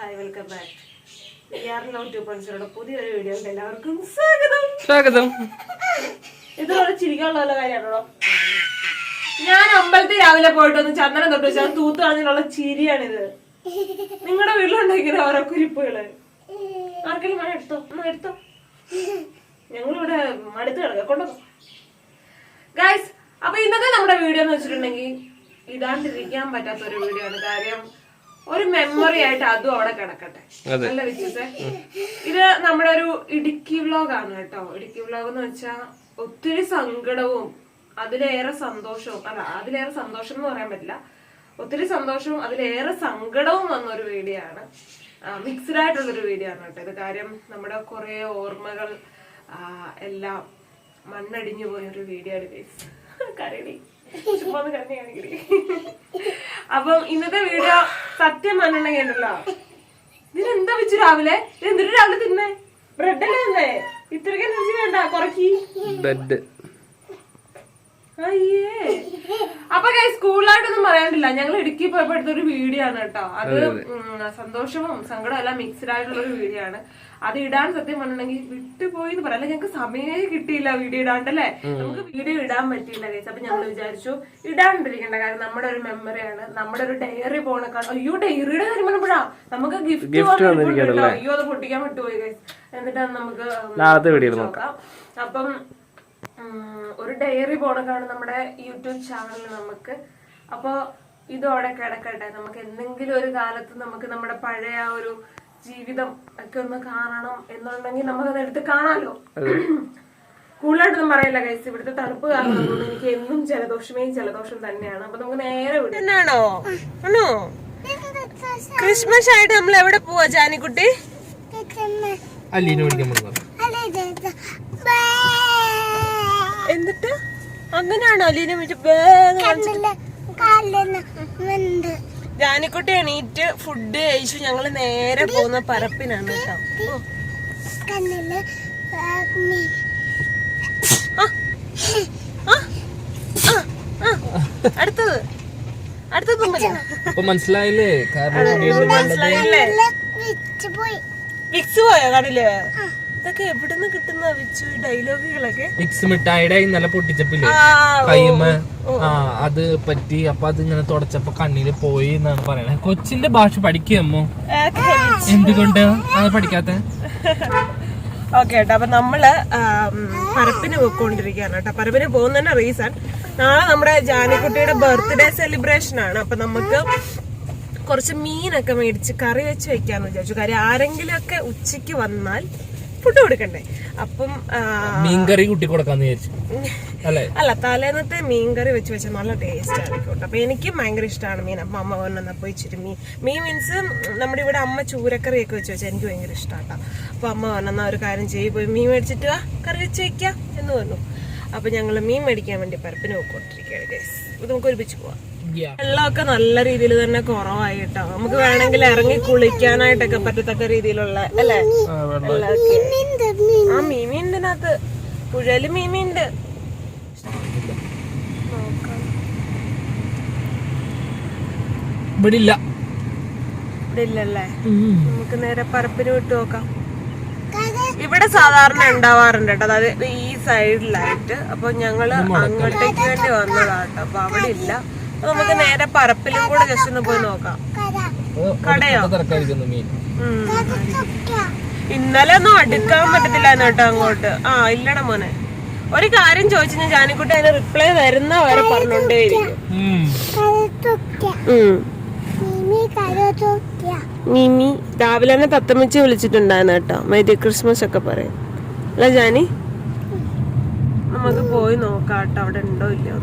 Hi welcome back. പുതിയൊരു video എല്ലാവർക്കും സ്വാഗതം. സ്വാഗതം. ഇതോടെ ചിരിക്കാനുള്ള കാര്യമാണോ ഞാൻ അമ്പലത്തിൽ രാവിലെ പോയിട്ട് ഒന്ന് ചന്ദനം തൊട്ട് വെച്ചാൽ തൂത്ത് കളഞ്ഞിട്ടുള്ള ചിരിയാണിത്. നിങ്ങളുടെ വീട്ടിലുണ്ടെങ്കിൽ ഓരോ കുരിപ്പുകൾ. ആർക്കെങ്കിലും മഴ എടുത്തോ? ഒന്ന് എടുത്തോ? ഞങ്ങളിവിടെ മടുത്ത് കിടക്കുക കൊണ്ടുപോ ഗായ്സ് അപ്പൊ ഇന്നത്തെ നമ്മുടെ വീഡിയോ എന്ന് വെച്ചിട്ടുണ്ടെങ്കിൽ ഇടാണ്ടിരിക്കാൻ പറ്റാത്ത ഒരു വീഡിയോ ആണ്. കാര്യം ഒരു മെമ്മറി ആയിട്ട് അതും അവിടെ കിടക്കട്ടെ. നല്ല വിശ്വസേ? ഇത് നമ്മുടെ ഒരു ഇടുക്കി വ്ലോഗ് ആണ് കേട്ടോ. ഇടുക്കി വ്ലോഗ് എന്ന് വെച്ചാൽ ഒത്തിരി സങ്കടവും അതിലേറെ സന്തോഷവും അല്ല അതിലേറെ സന്തോഷം എന്ന് പറയാൻ പറ്റില്ല. ഒത്തിരി സന്തോഷവും അതിലേറെ സങ്കടവും വന്ന ഒരു വീഡിയോ ആണ്. മിക്സ്ഡ് ആയിട്ടുള്ള ഒരു വീഡിയോ ആണ് കേട്ടോ ഇത്. കാര്യം നമ്മുടെ കുറെ ഓർമ്മകൾ എല്ലാം മണ്ണടിഞ്ഞു പോയ ഒരു വീഡിയോ ആണ് കരടി. ചുമ്മാ കരഞ്ഞ് അപ്പം ഇന്നത്തെ വീഡിയോ സത്യം പറഞ്ഞിട്ടുണ്ടെങ്കിൽ ഉണ്ടല്ലോ ഇതിനെന്താ വെച്ചു രാവിലെ? എന്തിനു രാവിലെ തിന്നേ? ബ്രെഡ് അല്ലേ തിന്നേ? ഇത്രയ്ക്ക് എനർജി വേണ്ട കുറക്കി ബ്രെഡ് അയ്യേ. അപ്പൊ സ്കൂളിലായിട്ടൊന്നും പറയാനില്ല. ഞങ്ങൾ ഇടുക്കി പോയപ്പോ എടുത്തൊരു വീഡിയോ ആണ് കേട്ടോ. അത് സന്തോഷവും സങ്കടവും എല്ലാം മിക്സ്ഡ് ആയിട്ടുള്ള ഒരു വീഡിയോ ആണ്. അത് ഇടാൻ സത്യം പറഞ്ഞിട്ടുണ്ടെങ്കിൽ വിട്ടുപോയി എന്ന് പറയാം. ഞങ്ങൾക്ക് സമയമേ കിട്ടിയില്ല വീഡിയോ ഇടാണ്ടല്ലേ? നമുക്ക് വീഡിയോ ഇടാൻ പറ്റിയില്ല കേസ് അപ്പൊ ഞങ്ങൾ വിചാരിച്ചു ഇടാണ്ടിരിക്കണ്ട. കാരണം നമ്മുടെ ഒരു മെമ്മറിയാണ് നമ്മുടെ ഒരു ഡയറി പോണക്കാൾ അയ്യോ ഡയറിയുടെ കാര്യം പറഞ്ഞപ്പോഴാ? നമുക്ക് ഗിഫ്റ്റ് അയ്യോ അത് പൊട്ടിക്കാൻ വിട്ടുപോയി കേസ് എന്നിട്ടാണ് നമുക്ക് നാളത്തെ വീഡിയോ നോക്കാം. അപ്പം ഒരു ഡയറി പോണക്കാണ് നമ്മുടെ യൂട്യൂബ് ചാനലിൽ നമുക്ക്. അപ്പോ ഇതോടെ കിടക്കട്ടെ. നമുക്ക് എന്തെങ്കിലും ഒരു കാലത്ത് നമുക്ക് നമ്മുടെ പഴയ ആ ഒരു ജീവിതം ഒക്കെ ഒന്ന് കാണണം എന്നുണ്ടെങ്കിൽ നമുക്കത് എടുത്ത് കാണാലോ. കൂടുതലായിട്ടൊന്നും പറയില്ല കൈസ് ഇവിടുത്തെ തണുപ്പ് കാരണം എനിക്ക് എന്നും ജലദോഷമേ ജലദോഷം തന്നെയാണ്. അപ്പൊ നമുക്ക് നേരെ ആണോ? ക്രിസ്മസ് ആയിട്ട് നമ്മൾ എവിടെ പോവാ ജാനിക്കുട്ടി? അല്ലീനെ വിളിക്കാൻ പറഞ്ഞു എന്നിട്ട് അങ്ങനെയാണോ അലീന ജാനിക്കുട്ടി എണീറ്റ് ഫുഡ് കഴിച്ചു. ഞങ്ങൾ നേരെ പോകുന്ന പരപ്പിനാണ് കേട്ടോ. അടുത്തത്. അടുത്തത് മനസ്സിലായില്ലേ? കാരണം മനസ്സിലായില്ലേ? വിക്സ് പോയോ. കടൽ ഇതൊക്കെ എവിടുന്ന് കിട്ടുന്ന വിച്ചു ഡയലോഗുകളൊക്കെ? മിക്സ് മിഠായിയുടെ ഇന്നലെ പൊട്ടിച്ചപ്പില്ലേ? ആ, ആ അത് പറ്റി. അപ്പൊ അത് ഇങ്ങനെ തുടച്ചപ്പോ കണ്ണിൽ പോയി എന്നാണ് പറയണത് കൊച്ചിന്റെ ഭാഷ പഠിക്കുമോ എന്തുകൊണ്ട്? അത് പഠിക്കാത്ത? ഓക്കെ കേട്ടോ അപ്പൊ നമ്മൾ പരപ്പിന് പോയിക്കൊണ്ടിരിക്കുകയാണ് കേട്ടോ. പരപ്പിന് പോകുന്നതിന്റെ റീസൺ നാളെ നമ്മുടെ ജാനിക്കുട്ടിയുടെ ബർത്ത്ഡേ സെലിബ്രേഷൻ ആണ്. അപ്പൊ നമുക്ക് കുറച്ച് മീനൊക്കെ മേടിച്ച് കറി വെച്ച് വെക്കാന്ന് വിചാരിച്ചു. കാര്യം ആരെങ്കിലും ഒക്കെ ഉച്ചയ്ക്ക് വന്നാൽ ഫുഡ് കൊടുക്കണ്ടേ? അപ്പം മീൻ മീൻകറി കുട്ടി കൊടുക്കാന്ന് വിചാരിച്ചു. അല്ലേ? അല്ല തലേന്നത്തെ മീൻ കറി വെച്ച് വെച്ചാൽ നല്ല ടേസ്റ്റ് ആയിരിക്കും അപ്പൊ എനിക്ക് ഭയങ്കര ഇഷ്ടമാണ് മീൻ. അപ്പൊ അമ്മ കൊണ്ടുവന്നപ്പോ ഇച്ചിരി മീൻ മീൻ മീൻസ് നമ്മുടെ ഇവിടെ അമ്മ ചൂരക്കറിയൊക്കെ വെച്ച് വെച്ചാൽ എനിക്ക് ഭയങ്കര ഇഷ്ടമാട്ടോ അപ്പൊ അമ്മ കൊണ്ടുവന്ന ഒരു കാര്യം ചെയ്യും പോയി മീൻ മേടിച്ചിട്ട് വാ കറി വെച്ച് വെക്കാം എന്ന് പറഞ്ഞു. അപ്പൊ ഞങ്ങൾ മീൻ മേടിക്കാൻ വേണ്ടി പരപ്പിന് പോയിക്കൊണ്ടിരിക്കുകയാണ് ഗൈസ് ഇത് നമുക്ക് ഒരുമിച്ച് പോവാം. വെള്ളമൊക്കെ നല്ല രീതിയിൽ തന്നെ കുറവായിട്ടോ നമുക്ക് വേണമെങ്കിൽ ഇറങ്ങി കുളിക്കാനായിട്ടൊക്കെ പറ്റത്തക്ക രീതിയിലുള്ള അല്ലേ? ആ മീമീന്റെനകത്ത് പുഴയിൽ മീമീണ്ട്. ഇവിടെ ഇല്ല ഇവിടെ ഇല്ലല്ലേ നമുക്ക് നേരെ പരപ്പിന് വിട്ട് നോക്കാം. ഇവിടെ സാധാരണ ഉണ്ടാവാറുണ്ട് കേട്ടോ. അതായത് ഈ സൈഡിലായിട്ട് അപ്പൊ ഞങ്ങൾ അങ്ങോട്ടേക്ക് വേണ്ടി വന്നതാട്ടോ അപ്പൊ അവിടെ ഇല്ല. നമുക്ക് നേരെ പറപ്പിലും കൂടെ ജസ്റ്റ് ഒന്ന് പോയി നോക്കാം. കടയോ. ഇന്നലെ ഒന്നും അടുക്കാൻ പറ്റത്തില്ല കേട്ടോ അങ്ങോട്ട്. ആ ഇല്ലട മോനെ. ഒരു കാര്യം ചോദിച്ചു ഞാൻ ജാനിക്കുട്ടി അതിന് റിപ്ലൈ തരുന്ന വരെ പറഞ്ഞോണ്ടേയിരിക്കും. ഉം. മിമി രാവിലെ തന്നെ തത്തമ്മച്ച് വിളിച്ചിട്ടുണ്ടായിരുന്നു കേട്ടോ. മേരി ക്രിസ്മസ് ഒക്കെ പറയും. അല്ല ജാനി? നമുക്ക് പോയി നോക്കാം കേട്ടോ അവിടെ ഉണ്ടോ ഇല്ലയോ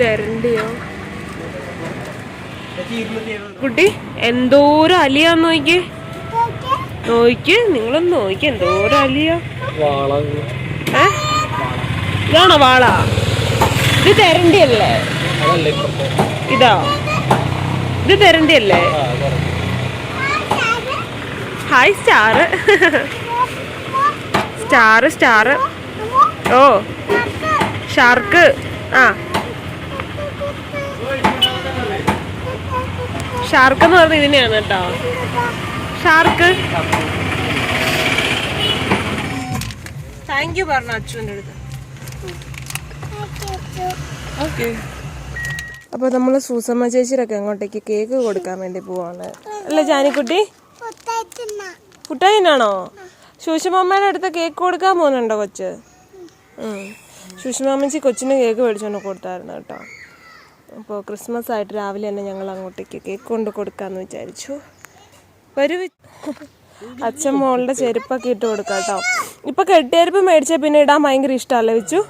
തെരണ്ടിയോ? കുട്ടി എന്തോരം അലിയാന്ന് നോക്കി നോക്ക് നിങ്ങളൊന്ന് നോക്കി എന്തോരം അലിയ? ഇതാണോ വാള? ഇത് തെരണ്ടിയല്ലേ? ഇതാ. ഇത് തരണ്ടിയല്ലേ? ആ, ഹായ് സ്റ്റാർ സ്റ്റാർ സ്റ്റാർ ഓ ഷാർക്ക് ആ. ഷാർക്ക് എന്ന് പറഞ്ഞ ഇതിനെയാണ് കേട്ടോ. ഷാർക്ക് താങ്ക് യു പറഞ്ഞു അച്ഛന്റെ അടുത്ത്. ഓക്കെ അപ്പോൾ നമ്മൾ സൂസമ്മ ചേച്ചിയിലൊക്കെ അങ്ങോട്ടേക്ക് കേക്ക് കൊടുക്കാൻ വേണ്ടി പോവാണ്. അല്ലേ ജാനിക്കുട്ടി? കുട്ടായിനാണോ ശൂഷമാമ്മയുടെ അടുത്ത് കേക്ക് കൊടുക്കാൻ പോകുന്നുണ്ടോ കൊച്ച്? ശൂഷമാമ്മച്ചി കൊച്ചിന് കേക്ക് മേടിച്ചുകൊണ്ട് കൊടുത്തായിരുന്നു കേട്ടോ. അപ്പോൾ ക്രിസ്മസ് ആയിട്ട് രാവിലെ തന്നെ ഞങ്ങൾ അങ്ങോട്ടേക്ക് കേക്ക് കൊണ്ട് കൊടുക്കാമെന്ന് വിചാരിച്ചു. ഒരു അച്ഛൻ മോളുടെ ചെരുപ്പൊക്കെ ഇട്ട് കൊടുക്കാം കേട്ടോ. ഇപ്പം കെട്ടിയരിപ്പ് മേടിച്ചാൽ പിന്നെ ഇടാൻ ഭയങ്കര ഇഷ്ടമല്ലേ വെച്ചു?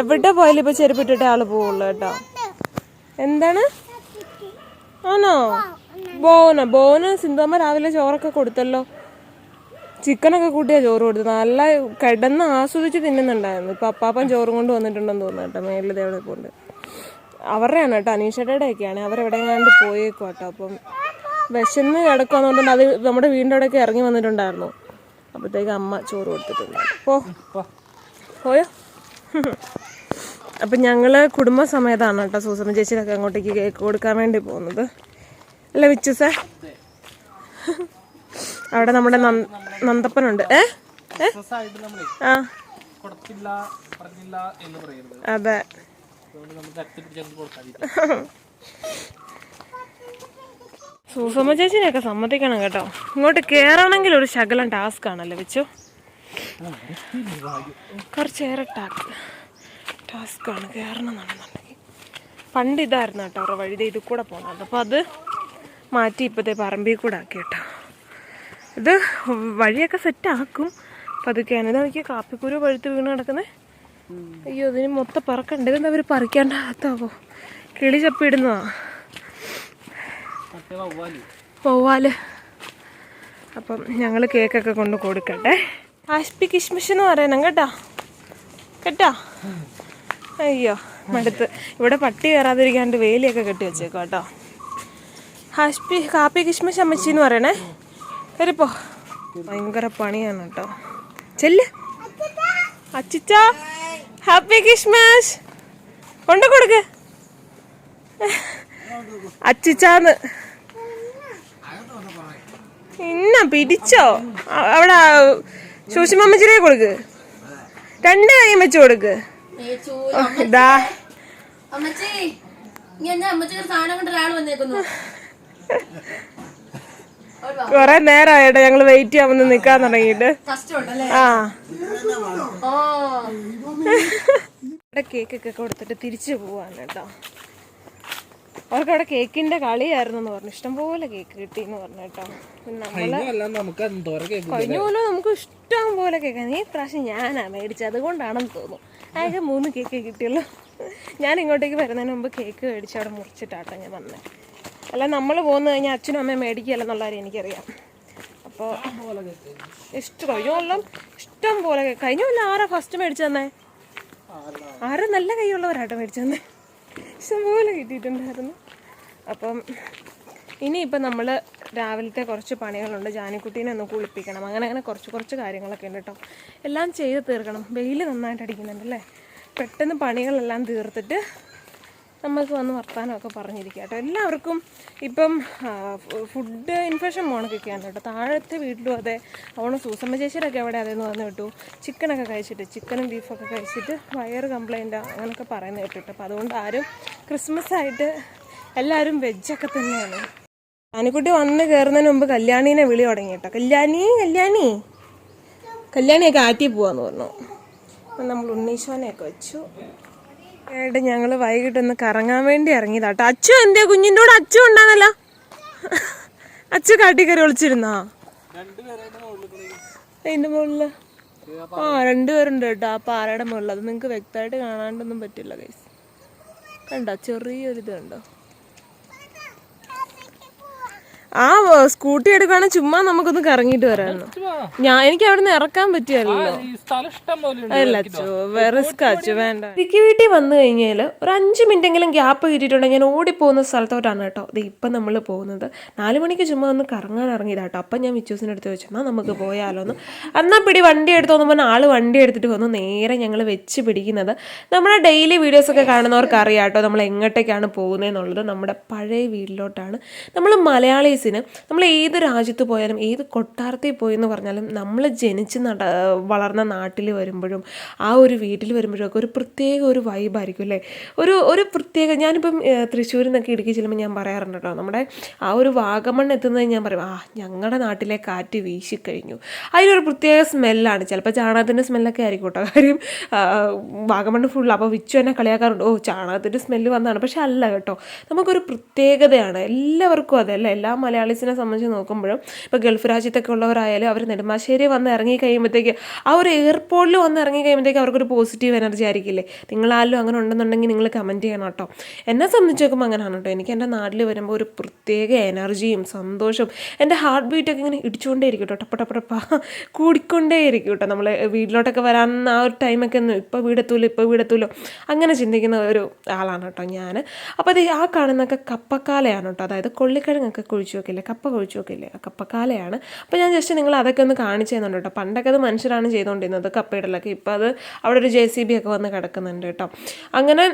എവിടെ പോയാലും ഇപ്പോൾ ചെരുപ്പ് ഇട്ടിട്ടേ ആൾ പോവുള്ളൂ കേട്ടോ. എന്താണ്? ആണോ? ബോന ബോന് സിന്ധുമ്മ രാവിലെ ചോറൊക്കെ കൊടുത്തല്ലോ. ചിക്കനൊക്കെ കൂട്ടിയാ ചോറ് കൊടുത്തത്. നല്ല കിടന്ന് ആസ്വദിച്ച് തിന്നുന്നുണ്ടായിരുന്നു. ഇപ്പൊ അപ്പാപ്പൻ ചോറും കൊണ്ട് വന്നിട്ടുണ്ടെന്ന് തോന്നുന്നു കേട്ടോ. മേളിൽ ദേവിടെ കൊണ്ട്. അവരുടെയാണ് കേട്ടോ. അനീഷേട്ടയുടെ ഒക്കെയാണ്. അവരെവിടെയെങ്ങാണ്ട് പോയേക്കും കേട്ടോ. അപ്പം വിശന്ന് കിടക്കുന്നുണ്ട് അത് നമ്മുടെ വീടിന്റെ അവിടെയൊക്കെ ഇറങ്ങി വന്നിട്ടുണ്ടായിരുന്നു. അപ്പോഴത്തേക്ക് അമ്മ ചോറ് കൊടുത്തിട്ടുണ്ട്. പോ. പോയോ? അപ്പം ഞങ്ങൾ കുടുംബസമേതാണ് കേട്ടോ സൂസമ്മ ചേച്ചിയിലൊക്കെ അങ്ങോട്ടേക്ക് കേക്ക് കൊടുക്കാൻ വേണ്ടി പോകുന്നത്. അല്ല വിച്ചുസേ അവിടെ നമ്മുടെ നന്ദ- നന്ദപ്പനുണ്ട്. ഏ? ആ. അതെ. സൂസമ്മ ചേച്ചിനെയൊക്കെ സമ്മതിക്കണം കേട്ടോ. ഇങ്ങോട്ട് കയറണമെങ്കിൽ ഒരു ശകലം ടാസ്ക് ആണല്ലോ വെച്ചു? കുറച്ചേറെ ടാസ്ക്. ടാസ്ക് ആണ് കയറണം എന്നുണ്ടെന്നുണ്ടെങ്കിൽ പണ്ട് ഇതായിരുന്നു കേട്ടോ അവരുടെ വഴിയുടെ ഇതിൽ കൂടെ പോകുന്നത്. അപ്പോൾ അത് മാറ്റി ഇപ്പോഴത്തെ പറമ്പിൽ കൂടെ ആക്കി കേട്ടോ ഇത് വഴിയൊക്കെ സെറ്റ് ആക്കും. പതുക്കെയാണ് ഇത് നോക്കിയാൽ കാപ്പിക്കുരു പഴുത്ത് വീണ് കിടക്കുന്നത് അയ്യോ ഇതിന് മൊത്തം പറക്കണ്ടേ. എന്താ അവർ പറിക്കാണ്ടാകത്താവോ? കിളി ചപ്പിടുന്നതാ പോവാൽ അപ്പം ഞങ്ങൾ കേക്കൊക്കെ കൊണ്ട് കൊടുക്കട്ടെ. ആഷ്പി കിഷ്മിഷ് എന്ന് പറയണം കേട്ടാ. കേട്ടാ? അയ്യോ മടുത്ത്. ഇവിടെ പട്ടി കയറാതിരിക്കാണ്ട് വേലിയൊക്കെ കെട്ടി വെച്ചേക്കോ കേട്ടോ. ഹാഷ്പി കാപ്പി കിഷ്മിഷ് അമ്മച്ചി എന്ന് പറയണേ. കയറിപ്പോ ഭയങ്കര പണിയാണ് കേട്ടോ. ചെല്ല്. അച്ചിച്ച ഹാപ്പി കിഷ്മിഷ്. കൊണ്ടു കൊടുക്ക്. അച്ചിച്ചാന്ന് ഇന്ന പിടിച്ചോ. അവിടെ ശൂഷിമമ്മച്ചിരേ കൊടുക്ക്. രണ്ട് കൈയും വെച്ച് കൊടുക്ക്. ഇതാ അമ്മച്ചി. ഞാൻ അമ്മച്ചി അമ്മച്ചിക്ക് സാധനം കൊണ്ട് ഒരാൾ വന്നേക്കുന്നു. കൊറേ നേരായിട്ട് ഞങ്ങൾ വെയിറ്റ് ചെയ്യാൻ വന്ന് നിക്കാൻ തുടങ്ങിട്ട് കഷ്ടമുണ്ടല്ലേ? ആ. ഓ. ഇവിടെ കേക്കൊക്കെ കൊടുത്തിട്ട് തിരിച്ചു പോവാണ് കേട്ടോ. അവർക്ക് അവിടെ കേക്കിന്റെ കളിയായിരുന്നു എന്ന് പറഞ്ഞു. ഇഷ്ടംപോലെ കേക്ക് കിട്ടി എന്ന് പറഞ്ഞു കേട്ടോ. നമ്മൾ അല്ല നമുക്ക് എന്തോരം കേക്ക് കഴിഞ്ഞ പോലെ നമുക്ക് ഇഷ്ടം പോലെ കേക്ക് ഈ പ്രാവശ്യം ഞാനാ മേടിച്ചത്. അതുകൊണ്ടാണെന്ന് തോന്നുന്നു. ആകെ മൂന്ന് കേക്ക് കിട്ടിയല്ലോ. ഞാൻ ഇങ്ങോട്ടേക്ക് വരുന്നതിന് മുമ്പ് കേക്ക് മേടിച്ച് അവിടെ മുറിച്ചിട്ടാട്ടോ ഞാൻ വന്നത് അല്ല നമ്മൾ പോന്നു കഴിഞ്ഞാൽ അച്ഛനും അമ്മയും മേടിക്കുകയല്ല എന്നുള്ള എനിക്കറിയാം. അപ്പോൾ ഇഷ്ടം കഴിഞ്ഞ കൊല്ലം ഇഷ്ടം പോലെ കഴിഞ്ഞ കൊല്ലം ആരാ ഫസ്റ്റ് മേടിച്ചു തന്നെ? ആരും നല്ല കൈയുള്ളവരാട്ടോ മേടിച്ചു തന്നെ? ഇഷ്ടംപോലെ കിട്ടിയിട്ടുണ്ടായിരുന്നു. അപ്പം ഇനിയിപ്പം നമ്മൾ രാവിലത്തെ കുറച്ച് പണികളുണ്ട്. ജാനിക്കുട്ടീനെ ഒന്ന് കുളിപ്പിക്കണം. അങ്ങനെ അങ്ങനെ കുറച്ച് കുറച്ച് കാര്യങ്ങളൊക്കെ ഉണ്ട് കേട്ടോ എല്ലാം ചെയ്ത് തീർക്കണം. വെയിൽ നന്നായിട്ട് അടിക്കുന്നുണ്ട് അല്ലേ പെട്ടെന്ന് പണികളെല്ലാം തീർത്തിട്ട് നമുക്ക് വന്ന് വർത്താനമൊക്കെ പറഞ്ഞിരിക്കുക കേട്ടോ എല്ലാവർക്കും ഇപ്പം ഫുഡ് ഇൻഫെക്ഷൻ മോണക്കൊക്കെയാണ് കേട്ടോ താഴത്തെ വീട്ടിലും അതെ അവണ് സൂസമ്മ ചേച്ചിയുടെയൊക്കെ അവിടെ അതെന്ന് പറഞ്ഞു വിട്ടു. ചിക്കനൊക്കെ കഴിച്ചിട്ട് ചിക്കനും ബീഫൊക്കെ കഴിച്ചിട്ട് വയറ് കംപ്ലൈന്റ് അങ്ങനെയൊക്കെ പറയുന്നത് കേട്ടിട്ട് അപ്പോൾ അതുകൊണ്ട് ആരും ക്രിസ്മസ് ആയിട്ട് എല്ലാവരും വെജൊക്കെ തന്നെയാണ്. ആനിക്കുട്ടി വന്ന് കയറുന്നതിന് മുമ്പ് കല്യാണീനെ വിളി തുടങ്ങി കേട്ടോ. കല്യാണി കല്യാണി. കല്യാണിയൊക്കെ ആറ്റി പോവാന്ന് പറഞ്ഞു. അപ്പം നമ്മൾ ഉണ്ണീശോനെയൊക്കെ വെച്ചു. ഏട്ട് ഞങ്ങൾ വൈകിട്ടൊന്ന് കറങ്ങാൻ വേണ്ടി ഇറങ്ങിയതാട്ടോ അച്ചു എന്തേ കുഞ്ഞിന്റെ കൂടെ അച്ചു ഉണ്ടാന്നല്ലോ അച്ചു കാട്ടിക്കറി ഒളിച്ചിരുന്നാ? അതിന്റെ മുകളിൽ ആ രണ്ടുപേരുണ്ട് കേട്ടോ. ആ പാറയുടെ മുകളിൽ. അത് നിങ്ങൾക്ക് വ്യക്തമായിട്ട് കാണാണ്ടൊന്നും പറ്റില്ല കേസ് കണ്ടോ? ചെറിയൊരിത് കണ്ടോ ആ സ്കൂട്ടി എടുക്കുവാണെങ്കിൽ ചുമ്മാ നമുക്കൊന്ന് കറങ്ങിട്ട് വരാമല്ലോ ഞാൻ എനിക്ക് അവിടെ നിന്ന് ഇറക്കാൻ പറ്റിയല്ലോ. ഈ സ്ഥലം ഇഷ്ടം പോലെ അല്ല അച്ചു റിസ്ക് അച്ചു വേണ്ട. എനിക്ക് വീട്ടിൽ വന്നു കഴിഞ്ഞാൽ ഒരു അഞ്ച് മിനിറ്റെങ്കിലും ഗ്യാപ്പ് കിട്ടിയിട്ടുണ്ടെങ്കിൽ ഞാൻ ഓടിപ്പോകുന്ന സ്ഥലത്തോട്ടാണ് കേട്ടോ. ഇത് ഇപ്പം നമ്മൾ പോകുന്നത്. നാല് മണിക്ക് ചുമ്മാ ഒന്ന് കറങ്ങാൻ ഇറങ്ങിയതാട്ടോ അപ്പം ഞാൻ വിച്ചൂസിന്റെ അടുത്ത് വെച്ചെന്നാൽ നമുക്ക് പോയാലോ എന്ന് എന്നാൽ പിടി വണ്ടി എടുത്തോന്ന് പറഞ്ഞാൽ ആൾ വണ്ടി എടുത്തിട്ട് വന്നു. നേരെ ഞങ്ങൾ വെച്ച് പിടിക്കുന്നത് നമ്മുടെ ഡെയിലി വീഡിയോസൊക്കെ കാണുന്നവർക്ക് അറിയാം കേട്ടോ. നമ്മൾ എങ്ങോട്ടേക്കാണ് പോകുന്നത് എന്നുള്ളത് നമ്മുടെ പഴയ വീട്ടിലോട്ടാണ്. നമ്മൾ മലയാളീസിന് നമ്മൾ ഏത് രാജ്യത്ത് പോയാലും ഏത് കൊട്ടാരത്തിൽ പോയി എന്ന് പറഞ്ഞാലും നമ്മൾ ജനിച്ച് നട വളർന്ന നാട്ടിൽ വരുമ്പോഴും ആ ഒരു വീട്ടിൽ വരുമ്പോഴും ഒക്കെ ഒരു പ്രത്യേക ഒരു വൈബായിരിക്കും അല്ലേ? ഒരു ഒരു പ്രത്യേക ഞാനിപ്പം തൃശ്ശൂരിൽ നിന്നൊക്കെ ഇടുക്കി ചെല്ലുമ്പോൾ ഞാൻ പറയാറുണ്ട് കേട്ടോ നമ്മുടെ ആ ഒരു വാഗമൺ എത്തുന്നത് ഞാൻ പറയും ആ ഞങ്ങളുടെ നാട്ടിലെ കാറ്റ് വീശിക്കഴിഞ്ഞു അതിനൊരു പ്രത്യേക സ്മെല്ലാണ് ചിലപ്പോൾ ചാണകത്തിന്റെ സ്മെല്ലൊക്കെ ആയിരിക്കും കേട്ടോ. കാര്യം വാഗമൺ ഫുൾ അപ്പോൾ വിച്ചു എന്നെ കളിയാക്കാറുണ്ട്. ഓ ചാണകത്തിന്റെ സ്മെല്ല് വന്നതാണ് പക്ഷെ അല്ല കേട്ടോ നമുക്കൊരു പ്രത്യേകതയാണ്. എല്ലാവർക്കും അതല്ല എല്ലാ മലയാളീസിനെ സംബന്ധിച്ച് നോക്കുമ്പോഴും ഇപ്പോൾ ഗൾഫ് രാജ്യത്തൊക്കെ ഉള്ളവരായാലും അവർ നെടുമ്പാശ്ശേരി വന്ന് ഇറങ്ങി കഴിയുമ്പോഴത്തേക്ക് ആ ഒരു എയർപോർട്ടിൽ വന്ന് ഇറങ്ങി കഴിയുമ്പോഴത്തേക്ക് അവർക്കൊരു പോസിറ്റീവ് എനർജി ആയിരിക്കില്ലേ? നിങ്ങളാരും അങ്ങനെ ഉണ്ടെന്നുണ്ടെങ്കിൽ നിങ്ങൾ കമന്റ് ചെയ്യണം കേട്ടോ. എന്നെ സംബന്ധിച്ച് നോക്കുമ്പോൾ അങ്ങനെയാണ് കേട്ടോ. എനിക്ക് എന്റെ നാട്ടിൽ വരുമ്പോൾ ഒരു പ്രത്യേക എനർജിയും സന്തോഷവും എന്റെ ഹാർട്ട് ബീറ്റൊക്കെ ഇങ്ങനെ ഇടിച്ചുകൊണ്ടേ ഇരിക്കും കേട്ടോ. ടപ്പ കൂടിക്കൊണ്ടേ ഇരിക്കും കേട്ടോ. നമ്മൾ വീട്ടിലോട്ടൊക്കെ വരാൻ ആ ഒരു ടൈമൊക്കെ ഒന്ന് ഇപ്പോൾ വീടെത്തൂലോ ഇപ്പോൾ വീടെത്തൂലോ അങ്ങനെ ചിന്തിക്കുന്ന ഒരു ആളാണ് കേട്ടോ ഞാൻ അപ്പോൾ അത് ആ കാണുന്നൊക്കെ കപ്പക്കാലയാണ് കേട്ടോ. അതായത് കൊള്ളിക്കിഴങ്ങൊക്കെ കുഴിച്ചു വെക്കില്ലേ കപ്പ കുഴിച്ചു നോക്കില്ലേ കപ്പക്കാലയാണ്. അപ്പോൾ ഞാൻ ജസ്റ്റ് നിങ്ങൾ അതൊക്കെ ഒന്ന് കാണിച്ചു തന്നുണ്ട് കേട്ടോ. പണ്ടൊക്കെ അത് മനുഷ്യരാണ് ചെയ്തുകൊണ്ടിരുന്നത് കപ്പയിടലൊക്കെ. ഇപ്പോൾ അത് അവിടെ ഒരു ജെ സി ബി ഒക്കെ വന്ന് കിടക്കുന്നുണ്ട് കേട്ടോ. അങ്ങനെ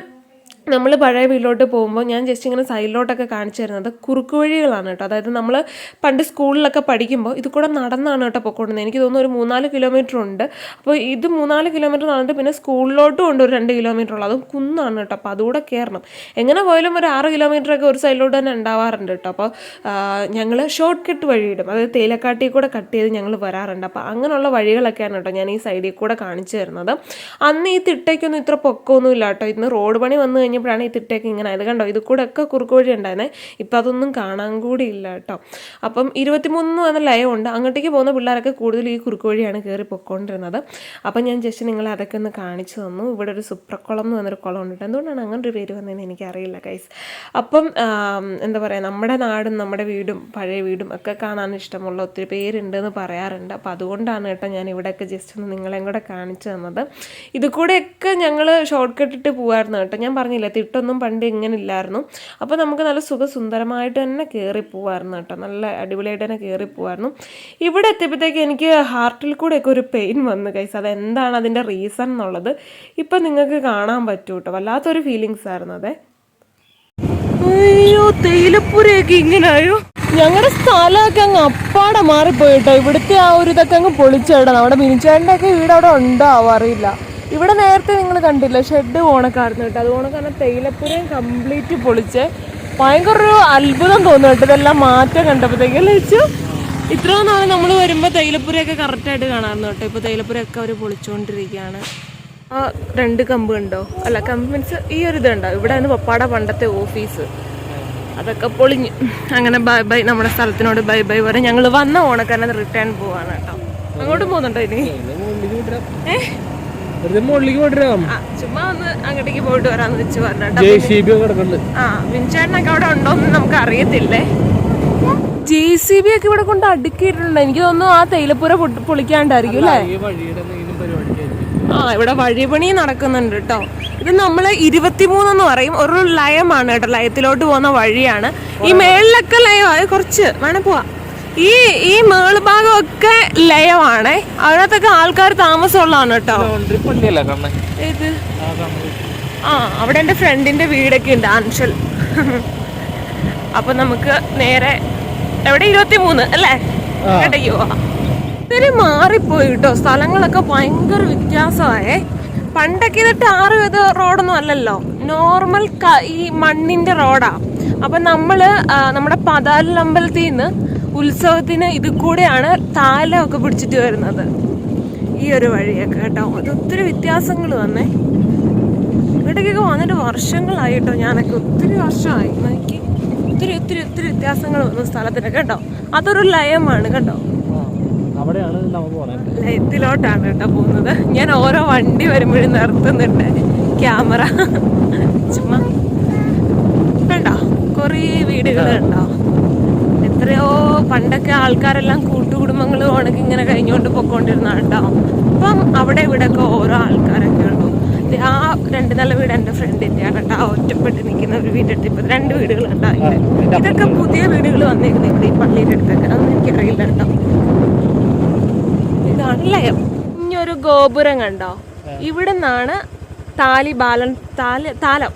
നമ്മൾ പഴയ വീട്ടിലോട്ട് പോകുമ്പോൾ ഞാൻ ജസ്റ്റ് ഇങ്ങനെ സൈഡിലോട്ടൊക്കെ കാണിച്ചു തരുന്നത് കുറുക്ക് വഴികളാണ് കേട്ടോ. അതായത് നമ്മൾ പണ്ട് സ്കൂളിലൊക്കെ പഠിക്കുമ്പോൾ ഇത് കൂടെ നടന്നാണ് കേട്ടോ പൊക്കോണ്ടുന്നത് എനിക്ക് തോന്നുന്നു ഒരു മൂന്നാൽ കിലോമീറ്റർ ഉണ്ട്. അപ്പോൾ ഇത് മൂന്നാൽ കിലോമീറ്റർ നടന്നിട്ട് പിന്നെ സ്കൂളിലോട്ടും ഉണ്ട് ഒരു രണ്ട് കിലോമീറ്റർ ഉള്ളത് അതും കുന്നാണ് കേട്ടോ. അപ്പോൾ അതുകൂടെ കയറണം എങ്ങനെ പോയാലും ഒരു ആറ് കിലോമീറ്ററൊക്കെ ഒരു സൈഡിലോട്ട് തന്നെ ഉണ്ടാവാറുണ്ട് കേട്ടോ. അപ്പോൾ ഞങ്ങൾ ഷോർട്ട് കട്ട് വഴിയിടും അതായത് തേയിലക്കാട്ടിൽ കൂടെ കട്ട് ചെയ്ത് ഞങ്ങൾ വരാറുണ്ട്. അപ്പോൾ അങ്ങനെയുള്ള വഴികളൊക്കെയാണ് കേട്ടോ ഞാൻ ഈ സൈഡിൽ കൂടെ കാണിച്ചു തരുന്നത്. അന്ന് ഈ തിട്ടയ്ക്കൊന്നും ഇത്ര പൊക്കമൊന്നും ഇല്ല കേട്ടോ. ഇന്ന് റോഡ് പണി വന്നു കഴിഞ്ഞപ്പോഴാണ് ഈ തിട്ടയൊക്കെ ഇങ്ങനെ ആയത്. കണ്ടോ? ഇത് കൂടെ ഒക്കെ കുറുക്ക് വഴി ഉണ്ടായിരുന്നേ. ഇപ്പം അതൊന്നും കാണാൻ കൂടി ഇല്ല കേട്ടോ. അപ്പം ഇരുപത്തിമൂന്ന് എന്ന ലയമുണ്ട്. അങ്ങോട്ടേക്ക് പോകുന്ന പിള്ളേരൊക്കെ കൂടുതൽ ഈ കുറുക്ക് വഴിയാണ് കയറി പൊയ്ക്കൊണ്ടിരുന്നത്. അപ്പം ഞാൻ ജസ്റ്റ് നിങ്ങളെ അതൊക്കെ ഒന്ന് കാണിച്ചു തന്നു. ഇവിടെ ഒരു സുപ്രക്കുളം എന്ന് പറഞ്ഞൊരു കുളം ഉണ്ട് എന്തുകൊണ്ടാണ് അങ്ങനെ ഒരു പേര് വന്നതെന്ന് എനിക്കറിയില്ല കൈസ് അപ്പം എന്താ പറയുക നമ്മുടെ നാടും നമ്മുടെ വീടും പഴയ വീടും ഒക്കെ കാണാൻ ഇഷ്ടമുള്ള ഒത്തിരി പേരുണ്ടെന്ന് പറയാറുണ്ട്. അപ്പോൾ അതുകൊണ്ടാണ് കേട്ടോ ഞാൻ ഇവിടെയൊക്കെ ജസ്റ്റ് ഒന്ന് നിങ്ങളെയും കൂടെ കാണിച്ചു തന്നത്. ഇത് കൂടെയൊക്കെ ഞങ്ങൾ ഷോർട്ട് കട്ടിട്ട് പോകുമായിരുന്നു കേട്ടോ. ഞാൻ പറഞ്ഞില്ല തിട്ടൊന്നും പണ്ട് ഇങ്ങനെ ഇല്ലായിരുന്നു അപ്പോൾ നമുക്ക് നല്ല സുഖസുന്ദരമായിട്ട് തന്നെ കയറി പോവായിരുന്നു കേട്ടോ. നല്ല അടിപൊളിയായിട്ട് തന്നെ കയറി പോവായിരുന്നു. ഇവിടെ എത്തിയപ്പോഴത്തേക്ക് എനിക്ക് ഹാർട്ടിൽ കൂടെയൊക്കെ ഒരു പെയിൻ വന്നു കൈസ് അത് എന്താണ് അതിന്റെ റീസൺ എന്നുള്ളത് ഇപ്പം നിങ്ങൾക്ക് കാണാൻ പറ്റൂ കേട്ടോ. വല്ലാത്തൊരു ഫീലിങ്സ് ആയിരുന്നു അതെ. അയ്യോ തേയിലപ്പുരയൊക്കെ ഇങ്ങനായോ? ഞങ്ങളുടെ സ്ഥലമൊക്കെ അങ്ങ് അപ്പാടെ മാറിപ്പോയിട്ടോ ഇവിടുത്തെ ആ ഒരു ഇതൊക്കെ അങ്ങ് പൊളിച്ചേടാം നമ്മുടെ മിനിച്ചേട്ടന്റെ ഒക്കെ വീട് അവിടെ ഉണ്ടോ? അറിയില്ല. ഇവിടെ നേരത്തെ നിങ്ങൾ കണ്ടില്ല ഷെഡ് ഓണക്കാർന്ന് കേട്ടോ. അത് ഓണക്കാരണം തേയിലപ്പുരയും കംപ്ലീറ്റ് പൊളിച്ച്. ഭയങ്കര ഒരു അത്ഭുതം തോന്നുന്നു കേട്ടോ ഇതെല്ലാം മാറ്റം കണ്ടപ്പോഴത്തേക്കും. വെച്ചു ഇത്രയും നാൾ നമ്മൾ വരുമ്പോൾ തേയിലപ്പുരയൊക്കെ കറക്റ്റായിട്ട് കാണാറുണ്ട് കേട്ടോ. ഇപ്പോൾ തേയിലപ്പുരയൊക്കെ അവർ പൊളിച്ചുകൊണ്ടിരിക്കുകയാണ് ആ രണ്ട് കമ്പ് കണ്ടോ? അല്ല കമ്പ് മീൻസ് ഈ ഒരു ഇതുണ്ടോ ആണ് പപ്പാടെ പണ്ടത്തെ ഓഫീസ്. അതൊക്കെ പൊളിഞ്ഞ്. അങ്ങനെ ബൈ ബൈ നമ്മുടെ സ്ഥലത്തിനോട് ബൈ ബൈ പറയും ഞങ്ങൾ വന്ന ഓണക്കാരനെ റിട്ടേൺ പോവാണ് കേട്ടോ. അങ്ങോട്ട് പോകുന്നുണ്ടോ ഇനി? ഏ? വെറുതെ മുകളിലേക്ക് പോയിട്ടാം ആ ചുമ്മാ ഒന്ന് അങ്ങോട്ടേക്ക് പോയിട്ട് വരാന്ന് വെച്ച് പറഞ്ഞോ ജെ സി ബി കിടക്കുന്നുണ്ട് ആ വിൻചേട്ടനൊക്കെ അവിടെ ഉണ്ടോന്ന് നമുക്ക് അറിയത്തില്ലേ? ജെ സി ബി ഒക്കെ ഇവിടെ കൊണ്ട് അടുക്കിയിട്ടുണ്ട്. എനിക്ക് തോന്നുന്നു ആ തേയിലപ്പുര പൊളിക്കാണ്ടായിരിക്കും അല്ലേ ആ ഇവിടെ വഴിപണി നടക്കുന്നുണ്ട് കേട്ടോ. ഇത് നമ്മൾ ഇരുപത്തിമൂന്നെന്ന് പറയും. ഒരു ലയമാണ് കേട്ടോ. ലയത്തിലോട്ട് പോകുന്ന വഴിയാണ്. ഈ മേളിലൊക്കെ ലയം അത് കുറച്ച്. വേണേ പോവാ. ഈ ഈ മേളുഭാഗമൊക്കെ ലയമാണ്. അതിനകത്തൊക്കെ ആൾക്കാർ താമസമുള്ളതാണ് കേട്ടോ. ഇത് ആ അവിടെ എന്റെ ഫ്രണ്ടിന്റെ വീടൊക്കെ ഉണ്ട് അൻഷൽ അപ്പൊ നമുക്ക് നേരെ എവിടെ? ഇരുപത്തി മൂന്ന് അല്ലേ കേട്ടോ പോവാം. ഇത്തിരി മാറിപ്പോയി കേട്ടോ. സ്ഥലങ്ങളൊക്കെ ഭയങ്കര വ്യത്യാസമായേ. പണ്ടൊക്കെ ഇത് ടാർ ചെയ്ത റോഡൊന്നും അല്ലല്ലോ. നോർമൽ ഈ മണ്ണിന്റെ റോഡാ. അപ്പൊ നമ്മൾ നമ്മുടെ പതാലമ്പലത്തിൽ നിന്ന് ഉത്സവത്തിന് ഇത് കൂടെയാണ് താലമൊക്കെ പിടിച്ചിട്ട് വരുന്നത്. ഈ ഒരു വഴിയൊക്കെ കേട്ടോ. അത് ഒത്തിരി വ്യത്യാസങ്ങൾ വന്നേ. ഇവിടേക്കൊക്കെ വന്നിട്ട് വർഷങ്ങളായി കേട്ടോ ഞാനൊക്കെ ഒത്തിരി വർഷമായി. എനിക്ക് ഒത്തിരി ഒത്തിരി ഒത്തിരി വ്യത്യാസങ്ങൾ വന്നു സ്ഥലത്തിന് കേട്ടോ. അതൊരു ലയമാണ് കേട്ടോ. ലയത്തിലോട്ടാണ് കേട്ടോ പോകുന്നത്. ഞാൻ ഓരോ വണ്ടി വരുമ്പോഴും നിർത്തുന്നുണ്ട്. ക്യാമറ. ചുമ്മാ. കേട്ടോ കുറേ വീടുകൾ ഉണ്ടോ എത്ര എത്രയോ പണ്ടൊക്കെ ആൾക്കാരെല്ലാം കൂട്ടുകുടുംബങ്ങൾ ഉണക്കി ഇങ്ങനെ കഴിഞ്ഞുകൊണ്ട് പൊക്കോണ്ടിരുന്ന കേട്ടോ അപ്പം അവിടെ ഇവിടെ ഒക്കെ ഓരോ ആൾക്കാരൊക്കെ ഉള്ളൂ. ആ രണ്ട് നല്ല വീട് എന്റെ ഫ്രണ്ടിന്റെയാണ് കേട്ടോ ആ ഒറ്റപ്പെട്ട് നിൽക്കുന്ന ഒരു വീടിട്ട് ഇപ്പം രണ്ട് വീടുകൾ ഉണ്ടാവില്ല ഇതൊക്കെ പുതിയ വീടുകൾ വന്നിരുന്നു ഇവിടെ ഈ പള്ളിയുടെ അടുത്തൊക്കെ. അതൊന്നും എനിക്കറിയില്ല കേട്ടോ ഇതാണല്ലേ? ഇനിയൊരു ഗോപുരം കണ്ടോ? ഇവിടെ നിന്നാണ് താലി ബാലൻ താല താലം.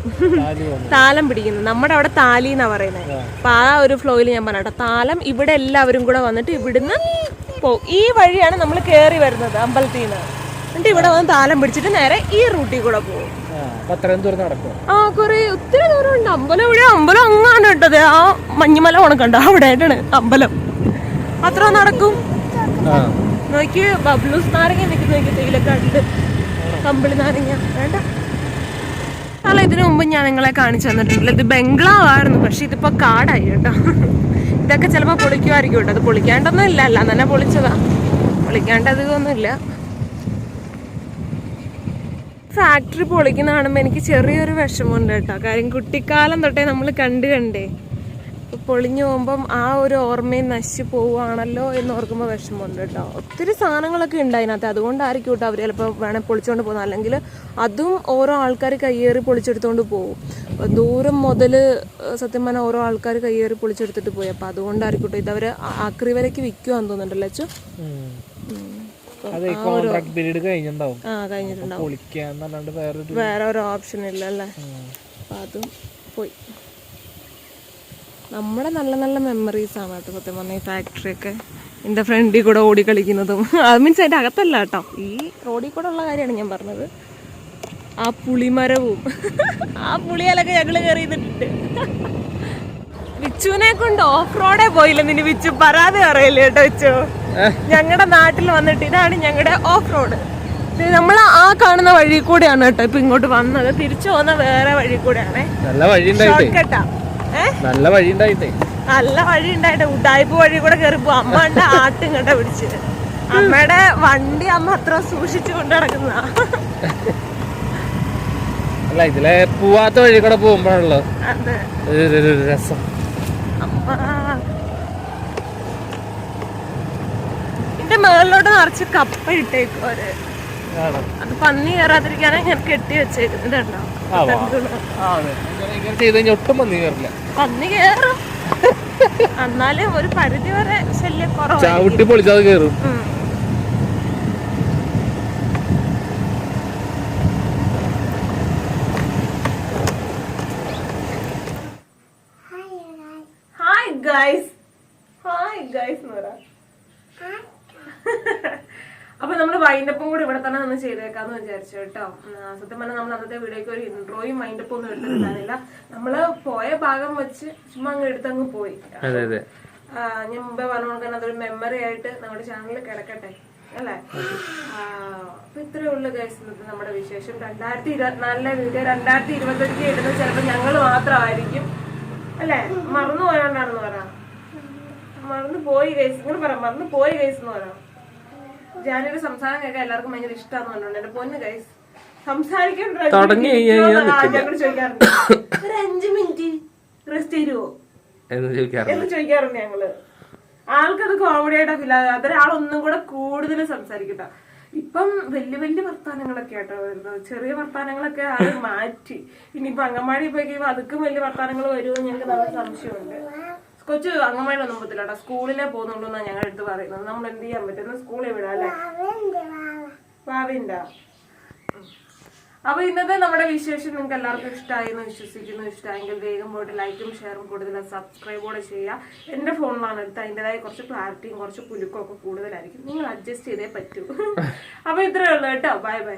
താലം പിടിക്കുന്നത് നമ്മുടെ അവിടെ താലി എന്നാ പറയുന്നത് അപ്പൊ ആ ഒരു ഫ്ലോയിൽ ഞാൻ പറഞ്ഞ താലം ഇവിടെ എല്ലാവരും കൂടെ വന്നിട്ട് ഇവിടുന്ന് പോകും ഈ വഴിയാണ് നമ്മൾ കയറി വരുന്നത് അമ്പലത്തിൽ നിന്ന് എന്നിട്ട് ഇവിടെ വന്ന് താലം പിടിച്ചിട്ട് നേരെ ഈ റൂട്ടിൽ കൂടെ പോകും. ആ കുറെ ഒത്തിരി ദൂരം ഉണ്ട് അമ്പലം ഇവിടെ അമ്പലം അങ്ങാണ് കേട്ടത് ആ മഞ്ഞുമല ഉണക്കണ്ട അവിടെ ആയിട്ടാണ് അമ്പലം. അത്ര നടക്കും. നോക്കി ബബ്ലൂസ് നാരങ്ങ നിൽക്കുന്ന തേയിലൊക്കെ ഉണ്ട്. കമ്പിളി നാരങ്ങ. വേണ്ട. അല്ല ഇതിനു മുമ്പ് ഞാൻ നിങ്ങളെ കാണിച്ചു തന്നിട്ടില്ല ഇത് ബംഗ്ലാവ് ആയിരുന്നു പക്ഷെ ഇതിപ്പോ കാടായി കേട്ടോ. ഇതൊക്കെ ചിലപ്പോ പൊളിക്കുമായിരിക്കും കേട്ടോ. അത് പൊളിക്കാണ്ടൊന്നും ഇല്ല. അല്ല തന്നെ പൊളിച്ചതാ. പൊളിക്കാണ്ട് അധികമൊന്നും ഫാക്ടറി പൊളിക്കുന്ന കാണുമ്പോൾ എനിക്ക് ചെറിയൊരു വിഷമമുണ്ട് കേട്ടോ. കാര്യം കുട്ടിക്കാലം തൊട്ടേ നമ്മൾ കണ്ട് കണ്ടേ. പൊളിഞ്ഞു പോകുമ്പം ആ ഒരു ഓർമ്മയും നശിച്ചു പോവുകയാണല്ലോ എന്ന് ഓർക്കുമ്പോൾ വിഷമമുണ്ട് കേട്ടോ. ഒത്തിരി സാധനങ്ങളൊക്കെ ഉണ്ട് അതിനകത്ത്. അതുകൊണ്ടായിരിക്കും കേട്ടോ അവർ ചിലപ്പോൾ വേണേൽ പൊളിച്ചുകൊണ്ട് പോകുന്നത് അല്ലെങ്കിൽ അതും ഓരോ ആൾക്കാർ കയ്യേറി പൊളിച്ചെടുത്തുകൊണ്ട് പോകും ദൂരം മുതൽ സത്യം പറഞ്ഞാൽ ഓരോ ആൾക്കാർ കയ്യേറി പൊളിച്ചെടുത്തിട്ട് പോയി. അപ്പോൾ അതുകൊണ്ടായിരിക്കും കേട്ടോ ഇതവർ ആക്രി വരയ്ക്ക് വിൽക്കുവാന്ന് തോന്നുന്നുണ്ടല്ലോ അച്ഛൻ പീരീഡ് കഴിഞ്ഞിട്ടുണ്ടാവും. വേറെ ഒരു ഓപ്ഷൻ ഇല്ല അല്ലേ അപ്പം അതും പോയി. നമ്മുടെ നല്ല നല്ല മെമ്മറീസ് ആണ് കേട്ടോ സത്യം പറഞ്ഞ ഈ ഫാക്ടറി ഒക്കെ. എന്റെ ഫ്രണ്ടിൽ കൂടെ ഓടി കളിക്കുന്നതും. അത് മീൻസ് അതിന്റെ അകത്തല്ല കേട്ടോ. ഈ റോഡിൽ കൂടെ ഉള്ള കാര്യമാണ് ഞാൻ പറഞ്ഞത്. ആ പുളിമരവും. ആ പുളിയാലൊക്കെ ഞങ്ങൾ കയറിയിട്ടുണ്ട് വിച്ചുവിനെ കൊണ്ട് ഓഫ് റോഡേ പോയില്ല. നിന്നെ വിച്ചു പരാതി പറയില്ലേ കേട്ടോ വിച്ചു? ഞങ്ങളുടെ നാട്ടിൽ വന്നിട്ട് ഇതാണ് ഞങ്ങളുടെ ഓഫ് റോഡ് നമ്മൾ ആ കാണുന്ന വഴി കൂടെയാണ് കേട്ടോ ഇപ്പൊ ഇങ്ങോട്ട് വന്നത്. തിരിച്ചു പോകുന്ന വേറെ വഴി കൂടെയാണ്. നല്ല വഴി ഉണ്ടായിട്ടേ ഷോർട്ട് കട്ടാ ഏ നല്ല വഴി ഉണ്ടായിട്ടേ നല്ല വഴി ഉണ്ടായിട്ട് ഉടായ്പ വഴി കൂടെ കയറിപ്പോ അമ്മ ഉണ്ട് ആട്ടും കണ്ട പിടിച്ചത് അമ്മയുടെ വണ്ടി അമ്മ അത്ര സൂക്ഷിച്ചു കൊണ്ട് നടക്കുന്ന അല്ല ഇതിലെ പോവാത്ത വഴി കൂടെ പോകുമ്പോഴാണല്ലോ. രസം. മേളിലോട്ട് നിറച്ച് കപ്പ ഇട്ടേക്കും അവർ. ആണ് അത് പന്നി കയറാതിരിക്കാനാ ഞാൻ കെട്ടി ഒട്ടും പന്നി കയറില്ല. പന്നി കയറും. എന്നാലും ഒരു പരിധി വരെ ശല്യം കുറവാണ് ചവിട്ടി പൊളിച്ചത് കയറും ഹായ് ഗൈസ് ഹായ് ഗൈസ് എന്ന് പറ അപ്പൊ നമ്മൾ വൈൻഡപ്പും കൂടി ഇവിടെ തന്നെ നിന്ന് ചെയ്തേക്കാന്ന് വിചാരിച്ചു കേട്ടോ. സത്യം പറഞ്ഞാൽ നമ്മൾ അന്നത്തെ വീഡിയോക്ക് ഒരു ഇൻട്രോയും വൈൻഡപ്പും ഒന്നും എടുത്തിട്ടുണ്ടായിരുന്നില്ല. നമ്മൾ പോയ ഭാഗം വെച്ച് ചുമ്മാ അങ്ങ് എടുത്തങ്ങ് പോയി. ഞാൻ മുമ്പേ പറഞ്ഞു കൊടുക്കാൻ അതൊരു മെമ്മറി ആയിട്ട് നമ്മുടെ ചാനലിൽ കിടക്കട്ടെ അല്ലേ? അപ്പൊ ഇത്രയേ ഉള്ളു ഗൈസ് ഇന്നത്തെ നമ്മുടെ വിശേഷം. രണ്ടായിരത്തി ഇരുപത്തിനാലിലെ വീഡിയോ രണ്ടായിരത്തി ഇരുപത്തഞ്ച് ഇടുന്നത് ചിലപ്പോൾ ഞങ്ങൾ മാത്രമായിരിക്കും അല്ലേ? മറന്നു പോയോണ്ടാണെന്ന് പറ. മറന്നു പോയി ഗൈസ് ഇങ്ങനെ പറ മറന്നു പോയി ഗൈസ് എന്ന് പറ. ജാനിയുടെ സംസാരം കേൾക്കാൻ എല്ലാവർക്കും ഭയങ്കര ഇഷ്ടമാന്ന് പറഞ്ഞോണ്ട് എന്റെ പൊന്ന് ഗൈസ് തുടങ്ങി ചോദിക്കാറുണ്ട്. ഒരു അഞ്ചു മിനിറ്റ് റെസ്റ്റ് തരുമോ എന്ന് ചോദിക്കാറ് എന്ന് ചോദിക്കാറുണ്ട് ഞങ്ങൾ. ആൾക്കത് കോമഡി ആയിട്ടാ ഫീൽ അതൊരാളൊന്നും കൂടെ കൂടുതൽ സംസാരിക്കട്ടോ ഇപ്പം വലിയ വലിയ വർത്താനങ്ങളൊക്കെ ആട്ടോ വരുന്നത്. ചെറിയ വർത്താനങ്ങളൊക്കെ ആരും മാറ്റി. ഇനിയിപ്പൊ അങ്കമാടി പോയി കഴിയുമ്പോ അതുക്കും വലിയ വർത്താനങ്ങൾ വരുമോ ഞങ്ങൾക്ക് നല്ല സംശയമുണ്ട്. കൊച്ചു അങ്കമാടി ഒന്നും പോകത്തില്ല കേട്ടോ സ്കൂളിലെ പോകുന്നുള്ളൂ എന്നാണ് ഞങ്ങളുടെ അടുത്ത് പറയുന്നത്. നമ്മൾ എന്ത് ചെയ്യാൻ പറ്റുന്നു സ്കൂളിൽ വിടാല്ലേ ഭാവിണ്ടാ അപ്പൊ ഇന്നത്തെ നമ്മുടെ വിശേഷം നിങ്ങൾക്ക് എല്ലാവർക്കും ഇഷ്ടമായി എന്ന് വിശ്വസിക്കുന്നു. ഇഷ്ടമായെങ്കിൽ വേഗം പോയിട്ട് ലൈക്കും ഷെയറും കൂടുതൽ സബ്സ്ക്രൈബോടെ ചെയ്യുക. എന്റെ ഫോണിലാണ് എടുത്ത് അതിന്റെതായ കുറച്ച് ക്ലാരിറ്റിയും കുറച്ച് കുലുക്കും ഒക്കെ കൂടുതലായിരിക്കും. നിങ്ങൾ അഡ്ജസ്റ്റ് ചെയ്തേ പറ്റൂ. അപ്പൊ ഇത്രയേ ഉള്ളൂ കേട്ടോ. Bye bye.